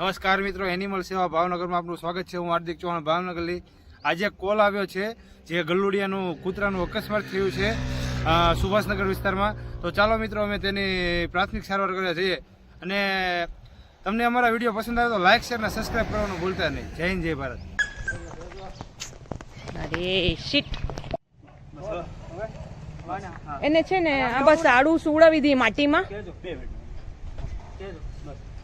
નમસ્કાર મિત્રો એનિમલ સેવા ભાવનગરમાં આપનું સ્વાગત છે. હું હાર્દિક ચૌહાણ ભાવનગરથી. આજે કોલ આવ્યો છે જે ગલુડિયાનું કૂતરાનું અકસ્માત થયું છે સુભાષનગર વિસ્તારમાં. તો ચાલો મિત્રો અમે તેની પ્રાથમિક સારવાર કરવા જઈએ. અને તમને અમારા વીડિયો પસંદ આવે તો લાઇક શેર અને સબસ્ક્રાઇબ કરવાનું ભૂલતા નહીં. જય હિન્દ જય ભારત. અરે શીટ એને છે ને આ બસ આડું સુવડાવી દી માટીમાં.